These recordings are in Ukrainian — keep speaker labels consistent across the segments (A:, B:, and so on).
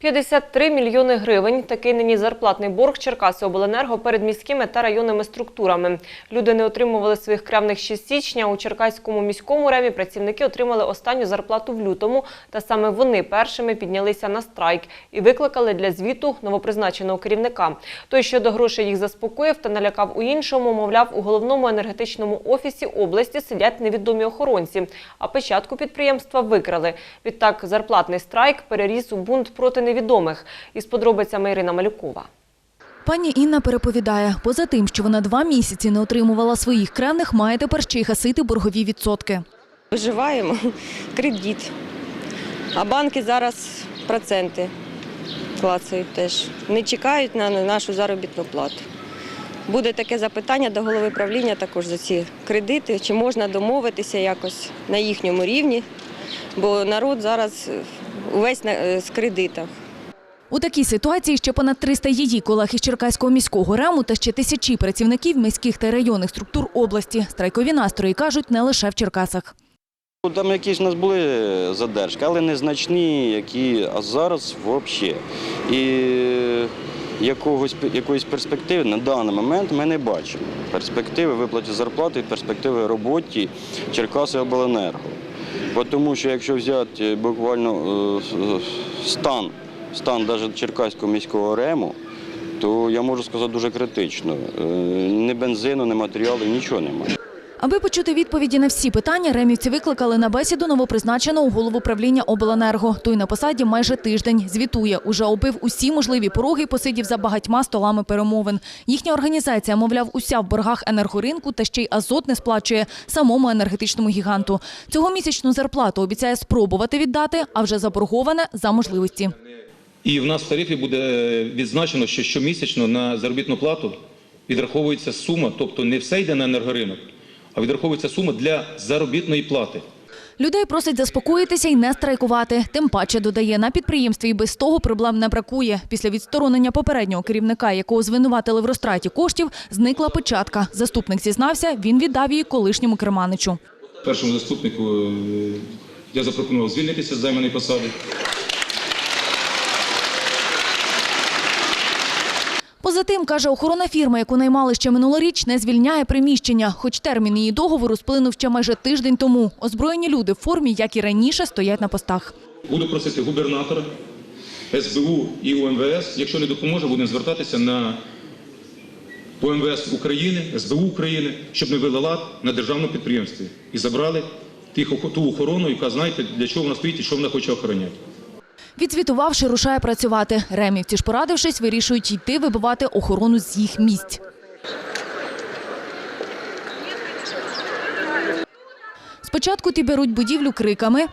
A: 53 мільйони гривень. Такий нині зарплатний борг Черкаси обленерго перед міськими та районними структурами. Люди не отримували своїх крявних 6 січня. У Черкаському міському ремі працівники отримали останню зарплату в лютому. Та саме вони першими піднялися на страйк і викликали для звіту новопризначеного керівника. Той щодо грошей їх заспокоїв та налякав у іншому. Мовляв, у головному енергетичному офісі області сидять невідомі охоронці. А печатку підприємства викрали. Відтак зарплатний страйк переріс у бунт проти невідомих. Із подробицями Ірина Малюкова.
B: Пані Інна переповідає, поза тим, що вона два місяці не отримувала своїх кревних, має тепер ще й гасити боргові відсотки.
C: Виживаємо, кредит. А банки зараз проценти клацають теж. Не чекають на нашу заробітну плату. Буде таке запитання до голови правління також за ці кредити, чи можна домовитися якось на їхньому рівні, бо народ зараз увесь е, з кредитах.
B: У такій ситуації ще понад 300 її колег із Черкаського міського рему та ще тисячі працівників міських та районних структур області. Страйкові настрої кажуть не лише в Черкасах.
D: Ну, Там якісь у нас були задержки, але незначні, які, а зараз взагалі. І якогось, якоїсь перспективи на даний момент ми не бачимо. Перспективи виплаті зарплати, перспективи роботі Черкаси Обленерго. Тому що якщо взяти буквально е, стан, стан навіть Черкаського міського рему, то я можу сказати дуже критично. Е, Ні бензину, ні матеріалу, нічого немає.
B: Аби почути відповіді на всі питання, ремівці викликали на бесіду новопризначеного голову правління обленерго. Той на посаді майже тиждень. Звітує, уже оббив усі можливі пороги і посидів за багатьма столами перемовин. Їхня організація, мовляв, уся в боргах енергоринку та ще й азот не сплачує самому енергетичному гіганту. Цього місячну зарплату обіцяє спробувати віддати, а вже заборговане за можливості.
E: І в нас в тарифі буде е, відзначено, що щомісячно на заробітну плату відраховується сума, тобто не все йде на енергоринок, відраховується сума для заробітної плати.
B: Людей просить заспокоїтися і не страйкувати. Тим паче додає, на підприємстві і без того проблем не бракує. Після відсторонення попереднього керівника, якого звинуватили в розтраті коштів, зникла печатка. Заступник зізнався, він віддав її колишньому керманичу.
E: Першому заступнику е, я запропонував звільнитися з займаної посади.
B: Поза тим, каже, охорона фірми, яку наймали ще минулоріч, не звільняє приміщення, хоч термін її договору сплинув ще майже тиждень тому. Озброєні люди в формі, як і раніше, стоять на постах.
E: Буду просити губернатора, СБУ і УМВС. Якщо не допоможе, будемо звертатися на УМВС України, СБУ України, щоб не вели лад на державному підприємстві і забрали ту охорону, яка знаєте, для чого вона стоїть і що вона хоче охороняти.
B: Відзвітувавши, рушає працювати. Ремівці ж порадившись, вирішують йти вибивати охорону з їх місць. Спочатку ті беруть будівлю криками.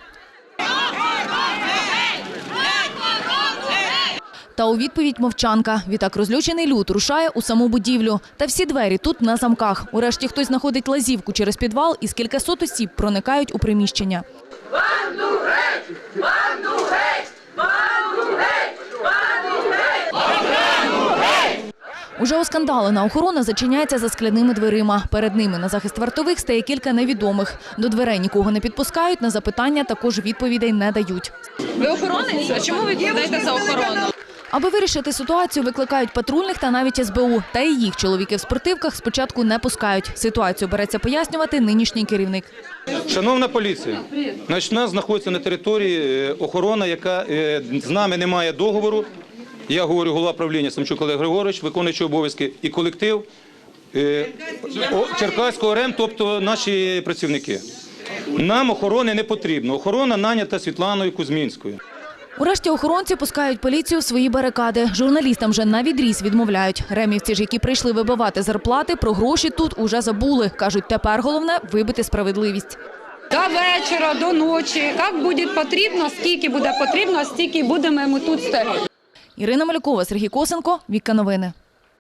B: Та у відповідь мовчанка. Відтак розлючений люд рушає у саму будівлю. Та всі двері тут на замках. Урешті хтось знаходить лазівку через підвал і з кількасот осіб проникають у приміщення. Уже оскандалена охорона зачиняється за скляними дверима. Перед ними на захист вартових стає кілька невідомих. До дверей нікого не підпускають, на запитання також відповідей не дають.
F: Ви охоронець? А чому ви відповідаєте за охорону?
B: Аби вирішити ситуацію, викликають патрульних та навіть СБУ. Та і їх чоловіки в спортивках спочатку не пускають. Ситуацію береться пояснювати нинішній керівник.
G: Шановна поліція, значить, нас знаходиться на території е, охорона, яка е, з нами не має договору. Я говорю голова правління Самчук Олег Григорович, виконуючий обов'язки і колектив е, о- Черкаського РЕМ, тобто наші працівники. Нам охорони не потрібно. Охорона нанята Світланою Кузьмінською.
B: Урешті охоронці пускають поліцію в свої барикади. Журналістам же на відріз відмовляють. Ремівці ж, які прийшли вибивати зарплати, про гроші тут уже забули. Кажуть, тепер головне вибити справедливість.
F: До вечора, до ночі. Як буде потрібно, скільки буде потрібно, стільки будемо ми тут стояти.
B: Ірина Малюкова, Сергій Косенко, Віка Новини.